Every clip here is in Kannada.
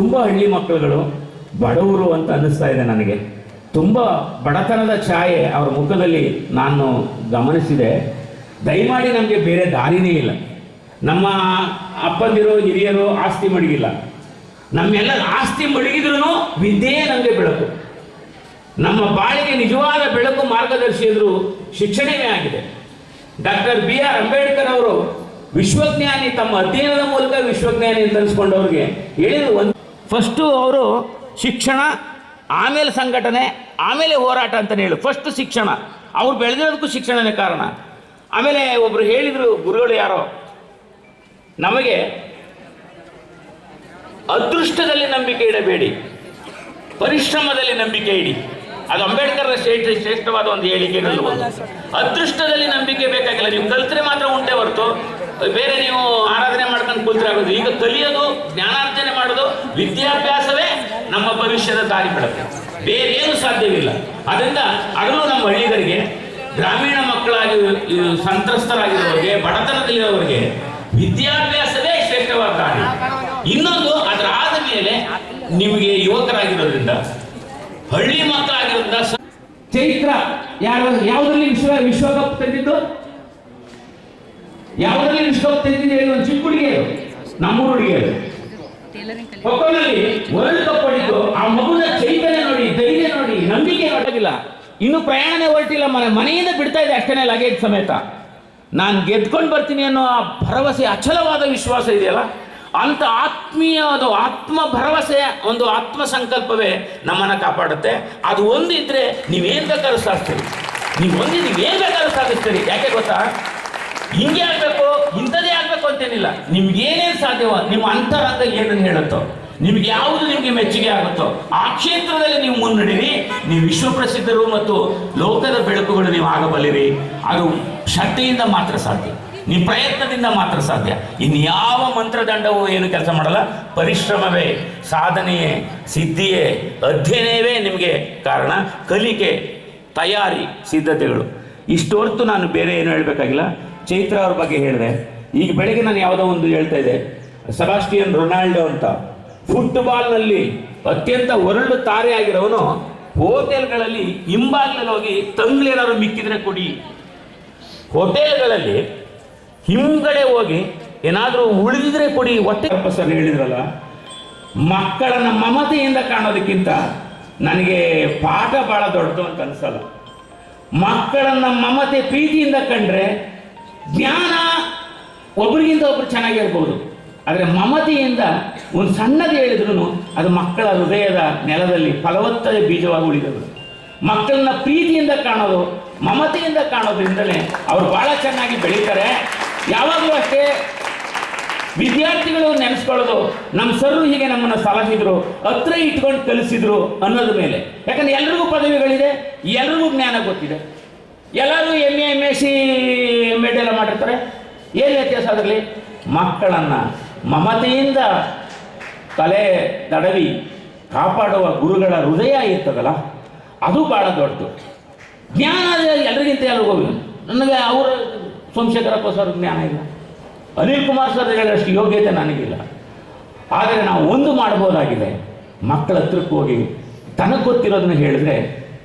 ಹಳ್ಳಿ ಮಕ್ಕಳುಗಳು ಬಡವರು ಅಂತ ಅನ್ನಿಸ್ತಾ ಇದೆ ನನಗೆ. ತುಂಬ ಬಡತನದ ಛಾಯೆ ಅವರ ಮುಖದಲ್ಲಿ ನಾನು ಗಮನಿಸಿದೆ. ದಯಮಾಡಿ ನಮಗೆ ಬೇರೆ ದಾರಿನೇ ಇಲ್ಲ. ನಮ್ಮ ಅಪ್ಪಂದಿರು, ಹಿರಿಯರು ಆಸ್ತಿ ಮಡಗಿಲ್ಲ. ನಮ್ಮೆಲ್ಲ ಆಸ್ತಿ ಮಡಗಿದ್ರು ವಿದ್ಯೆಯೇ ನಮಗೆ ಬೆಳಕು. ನಮ್ಮ ಬಾಳಿಗೆ ನಿಜವಾದ ಬೆಳಕು ಮಾರ್ಗದರ್ಶಿ ಎದುರು ಶಿಕ್ಷಣವೇ ಆಗಿದೆ. ಡಾಕ್ಟರ್ ಬಿ ಆರ್ ಅಂಬೇಡ್ಕರ್ ಅವರು ವಿಶ್ವಜ್ಞಾನಿ ತಮ್ಮ ಅಧ್ಯಯನದ ಮೂಲಕ ವಿಶ್ವಜ್ಞಾನಿ ಅಂತ ಅನ್ಸ್ಕೊಂಡವ್ರಿಗೆ ಹೇಳಿದ್ರು ಒಂದು ಫಸ್ಟು ಅವರು ಶಿಕ್ಷಣ ಆಮೇಲೆ ಸಂಘಟನೆ ಆಮೇಲೆ ಹೋರಾಟ ಅಂತಲೇ ಹೇಳು. ಫಸ್ಟ್ ಶಿಕ್ಷಣ. ಅವ್ರು ಬೆಳೆದಿರೋದಕ್ಕೂ ಶಿಕ್ಷಣನೇ ಕಾರಣ. ಆಮೇಲೆ ಒಬ್ರು ಹೇಳಿದರು ಗುರುಗಳು ಯಾರೋ ನಮಗೆ ಅದೃಷ್ಟದಲ್ಲಿ ನಂಬಿಕೆ ಇಡಬೇಡಿ. ಪರಿಶ್ರಮದಲ್ಲಿ ನಂಬಿಕೆ ಇಡಿ. ಅದು ಅಂಬೇಡ್ಕರ್ ಶ್ರೇಷ್ಠ ಶ್ರೇಷ್ಠವಾದ ಒಂದು ಹೇಳಿಕೆ ಅದೃಷ್ಟದಲ್ಲಿ ನಂಬಿಕೆ ಬೇಕಾಗಿಲ್ಲ. ನೀವು ಕಲ್ತ್ರೆ ಮಾತ್ರ ಉಂಟೆ ಹೊರತು. ಬೇರೆ ನೀವು ಆಗೋದು ಈಗ ಕಲಿಯೋದು, ಜ್ಞಾನಾರ್ಜನೆ ಮಾಡೋದು ವಿದ್ಯಾಭ್ಯಾಸವೇ ನಮ್ಮ ಭವಿಷ್ಯದ ದಾರಿ ಬೆಳಕು ಬೇರೆ ಸಾಧ್ಯವಿಲ್ಲ. ಅದರಿಂದ ಅದರಲ್ಲೂ ನಮ್ಮ ಹಳ್ಳಿಗರಿಗೆ, ಗ್ರಾಮೀಣ ಮಕ್ಕಳಾಗಿ ಸಂತ್ರಸ್ತರಾಗಿರೋರಿಗೆ, ಬಡತನದಲ್ಲಿರೋರಿಗೆ ವಿದ್ಯಾಭ್ಯಾಸವೇ ಶ್ರೇಷ್ಠವಾದ ದಾರಿ. ಇನ್ನೊಂದು, ಅದರ ಆದ ಮೇಲೆ ನಿಮಗೆ ಯುವಕರಾಗಿರೋದ್ರಿಂದ, ಹಳ್ಳಿ ಮಕ್ಕಳಾಗಿರೋದ್ರಿಂದ ಚೈತ್ರ ಯಾರು ಯಾವುದರಲ್ಲಿ ವಿಶ್ವ ವಿಶ್ವಕಪ್ ತೆಗೆದಿದ್ದು? ಯಾವುದರಲ್ಲಿ ವಿಶ್ವಕಪ್ ತೆಗೆದಿದೆ ಒಂದು ಚಿಕ್ಕ ಹುಡುಗಿಯರು ನಮ್ಮ ಹುಡುಗಿಯರು ಕೊಕ್ಕೋನಲ್ಲಿ ವರ್ಲ್ಡ್ ಕಪ್ ಹೊಡಿತು ಆ ಮಗುನ ಚೈತನ್ಯ ನೋಡಿ ಧೈರ್ಯ ನೋಡಿ ನಂಬಿಕೆ ನೋಡೋದಿಲ್ಲ ಇನ್ನು ಪ್ರಯಾಣನೇ ಹೊರಟಿಲ್ಲ ಮನೆ ಮನೆಯಿಂದ ಬಿಡ್ತಾ ಇದೆ ಅಷ್ಟೇ ಲಗೇಜ್ ಸಮೇತ. ನಾನು ಗೆದ್ಕೊಂಡು ಬರ್ತೀನಿ ಅನ್ನೋ ಆ ಭರವಸೆ ಅಚಲವಾದ ವಿಶ್ವಾಸ ಇದೆಯಲ್ಲ? ಅಂತ ಅದು ಆತ್ಮ ಭರವಸೆ ಒಂದು ಆತ್ಮ ಸಂಕಲ್ಪವೇ ನಮ್ಮನ್ನು ಕಾಪಾಡುತ್ತೆ. ಅದು ಒಂದಿದ್ರೆ ನೀವೇನು ಬೇಕಾದ್ರೂ ಸಾಧಿಸ್ತೀರಿ. ನೀವು ಒಂದಿದ್ರೆ ನೀವೇನು ಬೇಕಾದ್ರೂ ಸಾಧಿಸ್ತೀರಿ. ಯಾಕೆ ಗೊತ್ತಾ? ಹಿಂಗೆ ಆಗ್ಬೇಕು ಇಂಥದೇ ಆಗ್ಬೇಕು ಅಂತೇನಿಲ್ಲ. ನಿಮ್ಗೆ ಏನೇನು ಸಾಧ್ಯವೋ, ನಿಮ್ಮ ಅಂತರಂಗ ಏನನ್ನು ಹೇಳುತ್ತೋ, ನಿಮ್ಗೆ ಯಾವುದು ನಿಮಗೆ ಮೆಚ್ಚುಗೆ ಆಗುತ್ತೋ, ಆ ಕ್ಷೇತ್ರದಲ್ಲಿ ನೀವು ಮುನ್ನಡೀರಿ. ನೀವು ವಿಶ್ವಪ್ರಸಿದ್ಧರು ಮತ್ತು ಲೋಕದ ಬೆಳಕುಗಳು ನೀವು ಆಗಬಲ್ಲಿರಿ. ಅದು ಶ್ರದ್ಧೆಯಿಂದ ಮಾತ್ರ ಸಾಧ್ಯ. ನಿಮ್ಮ ಪ್ರಯತ್ನದಿಂದ ಮಾತ್ರ ಸಾಧ್ಯ. ಇನ್ಯಾವ ಮಂತ್ರದಂಡವೂ ಏನು ಕೆಲಸ ಮಾಡಲ್ಲ. ಪರಿಶ್ರಮವೇ, ಸಾಧನೆಯೇ, ಸಿದ್ಧಿಯೇ, ಅಧ್ಯಯನವೇ ನಿಮಗೆ ಕಾರಣ. ಕಲಿಕೆ, ತಯಾರಿ, ಸಿದ್ಧತೆಗಳು. ಇಷ್ಟು ಹೊರತು ನಾನು ಬೇರೆ ಏನು ಹೇಳಬೇಕಾಗಿಲ್ಲ. ಚೈತ್ರ ಅವ್ರ ಬಗ್ಗೆ ಹೇಳಿದೆ. ಈಗ ಬೆಳಗ್ಗೆ ನಾನು ಯಾವುದೋ ಒಂದು ಹೇಳ್ತಾ ಇದ್ದೆ. ಸಬಾಸ್ಟಿಯನ್ ರೊನಾಲ್ಡೋ ಅಂತ. ಫುಟ್ಬಾಲ್ನಲ್ಲಿ ಅತ್ಯಂತ ಒರಳು ತಾರೆ ಆಗಿರೋನು ಹೋಟೆಲ್ಗಳಲ್ಲಿ ಹಿಂಬಾಗ್ಲಲ್ಲಿ ಹೋಗಿ ತಂಗ್ಳೇನಾದ್ರು ಮಿಕ್ಕಿದ್ರೆ ಕೊಡಿ. ಹೋಟೆಲ್ಗಳಲ್ಲಿ ಹಿಂಗಡೆ ಹೋಗಿ ಏನಾದರೂ ಉಳಿದಿದ್ರೆ ಕೊಡಿ. ಹೊಟ್ಟೆ ಸರ್ ಹೇಳಿದ್ರಲ್ಲ. ಮಕ್ಕಳನ್ನ ಮಮತೆಯಿಂದ ಕಾಣೋದಕ್ಕಿಂತ ನನಗೆ ಪಾಠ ಬಹಳ ದೊಡ್ಡದು ಅಂತ ಅನ್ಸಲ್ಲ. ಮಕ್ಕಳನ್ನ ಮಮತೆ ಪ್ರೀತಿಯಿಂದ ಕಂಡ್ರೆ ಜ್ಞಾನ ಒಬ್ರಿಗಿಂತ ಒಬ್ರು ಚೆನ್ನಾಗಿರ್ಬೋದು. ಆದರೆ ಮಮತೆಯಿಂದ ಒಂದು ಸಣ್ಣದು ಹೇಳಿದ್ರು ಅದು ಮಕ್ಕಳ ಹೃದಯದ ನೆಲದಲ್ಲಿ ಫಲವತ್ತದ ಬೀಜವಾಗಿ ಉಳಿದದು ಮಕ್ಕಳನ್ನ ಪ್ರೀತಿಯಿಂದ ಕಾಣೋದು, ಮಮತೆಯಿಂದ ಕಾಣೋದ್ರಿಂದಲೇ ಅವರು ಬಹಳ ಚೆನ್ನಾಗಿ ಬೆಳೀತಾರೆ. ಯಾವಾಗಲೂ ಅಷ್ಟೇ ವಿದ್ಯಾರ್ಥಿಗಳು ನೆನೆಸ್ಕೊಳ್ಳೋದು ನಮ್ಮ ಸರ್ರು ಹೀಗೆ ನಮ್ಮನ್ನು ಸಲಹಿದ್ರು, ಹತ್ರ ಇಟ್ಕೊಂಡು ಕಲಿಸಿದ್ರು ಅನ್ನೋದ್ರ ಮೇಲೆ. ಯಾಕಂದ್ರೆ ಎಲ್ರಿಗೂ ಪದವಿಗಳಿದೆ, ಎಲ್ರಿಗೂ ಜ್ಞಾನ ಗೊತ್ತಿದೆ. ಎಲ್ಲರೂ M A M S C M Ed ಎಲ್ಲ ಮಾಡಿರ್ತಾರೆ. ಏನು ವ್ಯತ್ಯಾಸ ಅದರಲ್ಲಿ? ಮಕ್ಕಳನ್ನು ಮಮತೆಯಿಂದ ತಲೆ ತಡವಿ ಕಾಪಾಡುವ ಗುರುಗಳ ಹೃದಯ ಇರ್ತದಲ್ಲ, ಅದು ಭಾಳ ದೊಡ್ಡದು. ಜ್ಞಾನ ಎಲ್ರಿಗಿಂತ ಎಲ್ರಿಗೂ ನನಗೆ ಅವರ ಸೋಮಶೇಖರಪ್ಪ ಸರ್ ಜ್ಞಾನ ಇಲ್ಲ. ಅನಿಲ್ ಕುಮಾರ್ ಸರ್ ಹೇಳೋಷ್ಟು ಯೋಗ್ಯತೆ ನನಗಿಲ್ಲ. ಆದರೆ ನಾವು ಒಂದು ಮಾಡ್ಬೋದಾಗಿದೆ ಮಕ್ಕಳ ಹತ್ರಕ್ಕೆ ಹೋಗಿ ತನಗೆ ಗೊತ್ತಿರೋದನ್ನ ಹೇಳಿದ್ರೆ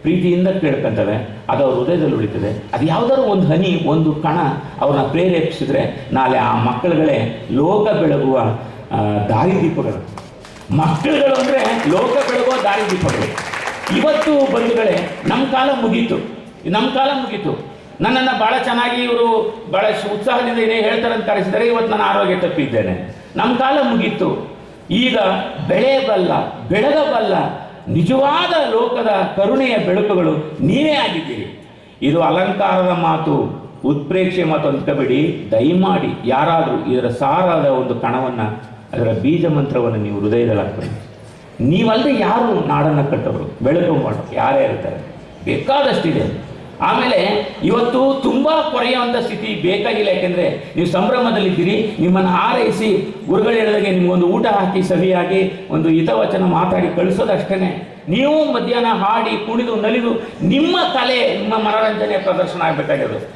ಪ್ರೀತಿಯಿಂದ ಕೇಳ್ಕೊಂತವೆ, ಅದು ಅವ್ರ ಹೃದಯದಲ್ಲಿ ಉಳಿತದೆ. ಅದು ಯಾವುದಾದ್ರು ಒಂದು ಹನಿ, ಒಂದು ಕಣ ಅವ್ರನ್ನ ಪ್ರೇರೇಪಿಸಿದ್ರೆ ನಾಳೆ ಆ ಮಕ್ಕಳುಗಳೇ ಲೋಕ ಬೆಳಗುವ ದಾರಿ ದಾರಿದೀಪಗಳು. ಮಕ್ಕಳುಗಳು ಅಂದರೆ ಲೋಕ ಬೆಳಗುವ ದಾರಿದೀಪಗಳು. ಇವತ್ತು ಬಂಧುಗಳೇ ನಮ್ಮ ಕಾಲ ಮುಗೀತು. ನಮ್ಮ ಕಾಲ ಮುಗೀತು. ನನ್ನನ್ನು ಭಾಳ ಚೆನ್ನಾಗಿ ಇವರು ಭಾಳ ಉತ್ಸಾಹದಿಂದ ಏನೇ ಹೇಳ್ತಾರೆ ಅಂತ ಕರೆಸಿದರೆ ಇವತ್ತು ನಾನು ಆರೋಗ್ಯ ತಪ್ಪಿದ್ದೇನೆ. ನಮ್ಮ ಕಾಲ ಮುಗೀತು. ಈಗ ಬೆಳೆಯಬಲ್ಲ, ಬೆಳಗಬಲ್ಲ ನಿಜವಾದ ಲೋಕದ ಕರುಣೆಯ ಬೆಳಕುಗಳು ನೀವೇ ಆಗಿದ್ದೀರಿ. ಇದು ಅಲಂಕಾರದ ಮಾತು ಉತ್ಪ್ರೇಕ್ಷೆ ಮಾತು ಅಂದ್ಕೋಬೇಡಿ. ದಯಮಾಡಿ ಯಾರಾದರೂ ಇದರ ಸಾರಾದ ಒಂದು ಕಣವನ್ನು, ಅದರ ಬೀಜ ಮಂತ್ರವನ್ನು ನೀವು ಹೃದಯದಲ್ಲಿ ಹಾಕ್ಬೇಡಿ ನೀವಲ್ಲದೆ ಯಾರು ನಾಡನ್ನು ಕಟ್ಟೋರು? ಬೆಳಕು ಮಾಡೋರು ಯಾರೇ ಇರ್ತಾರೆ. ಬೇಕಾದಷ್ಟಿದೆ. ಆಮೇಲೆ ಇವತ್ತು ತುಂಬ ಕೊರೆಯುವಂಥ ಸ್ಥಿತಿ ಬೇಕಾಗಿಲ್ಲ, ಯಾಕೆಂದರೆ ನೀವು ಸಂಭ್ರಮದಲ್ಲಿದ್ದೀರಿ, ನಿಮ್ಮನ್ನು ಹಾರೈಸಿ ಗುರುಗಳು ಹೇಳಿದಾಗೆ ನಿಮ್ಗೊಂದು ಊಟ ಹಾಕಿ ಸವಿಯಾಗಿ ಒಂದು ಹಿತವಚನ ಮಾತಾಡಿ ಕಳಿಸೋದಷ್ಟೇ ನೀವು ಮಧ್ಯಾಹ್ನ ಹಾಡಿ ಕುಣಿದು ನಲಿದು ನಿಮ್ಮ ಕಲೆ ನಿಮ್ಮ ಮನೋರಂಜನೆ ಪ್ರದರ್ಶನ ಆಗಬೇಕಾಗಿರೋದು.